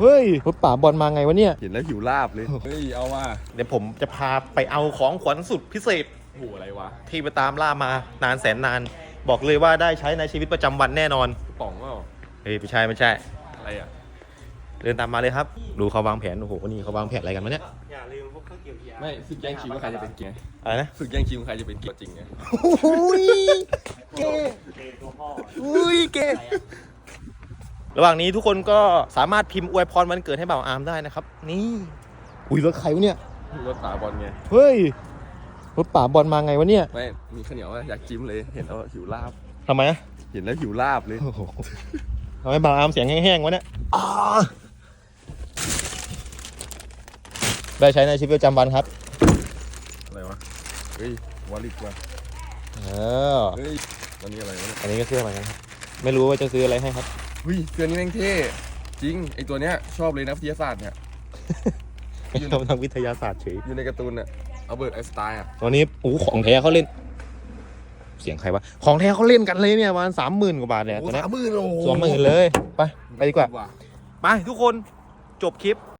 เฮ้ยรถป่าบอลมาไงวะเนี่ย เห็นแล้วหิวลาบเลย เฮ้ย เอามาเดี๋ยวผมจะพาไปเอาของขวัญสุดพิเศษโอ้โหอะไรวะที่ไปตามล่ามานานแสนนาน บอกเลยว่าได้ใช้ในชีวิตประจำวันแน่นอน กระป๋องเปล่าเฮ้ยไม่ใช่ไม่ใช่ อะไรอะ เดินตามมาเลยครับ ดูเขาวางแผน โอ้โห นี่เขาวางแผนอะไรกันวะเนี่ย อย่าลืมพวกเครื่องเกี่ยวยาไม่สึกแย่งชิงว่าใครจะเป็นเกียร์อะไรนะสึกแย่งชิงว่าใครจะเป็นเกียร์จริงไงโอ้ยเกเตะตัวพ่ออุ้ยเก ระหว่างนี้ทุกคนก็สามารถพิมพ์อวยพรวันเกิดให้บ่าวอาร์มได้นะครับ นี่อุ้ยรถใครวะเนี่ยรถตาบอลไงเฮ้ยรถป่าบอลมาไงวะเนี่ยไม่มีข้าวเหนียวอะอยากจิ้มเลยเห็นแล้วหิวลาบทำไมอะเห็นแล้วหิวลาบเลยโอ้โหทำไมบ่าวอาร์มเสียงแห้งๆวะเนี่ยอ่าได้ใช้ในชีวิตประจำวันครับอะไรวะเฮ้ยวอลลิกว่ะเออเฮ้ยวันนี้อะไรวะเนี่ยอันนี้ก็เสื้อเหมือนกันครับไม่รู้ว่าจะซื้ออะไรให้ครับ เฮ้ยเสื้อนี้แม่งเท่จริงไอตัวเนี้ยชอบเลยนะวิทยาศาสตร์เนี่ยอยู่ในทำทางวิทยาศาสตร์เฉยอยู่ในการ์ตูนอะเอาเบิร์ตไอน์สไตน์อะตอนนี้โอ้โหของแท้เขาเล่น เสียงใครวะของแท้เขาเล่นกันเลยเนี่ยประมาณสามหมื่นกว่าบาทเนี่ยโอ้ตัวเนี้ยสามหมื่นโอ้โหสองหมื่นเลยไปไปดีกว่า ไปทุกคนจบคลิป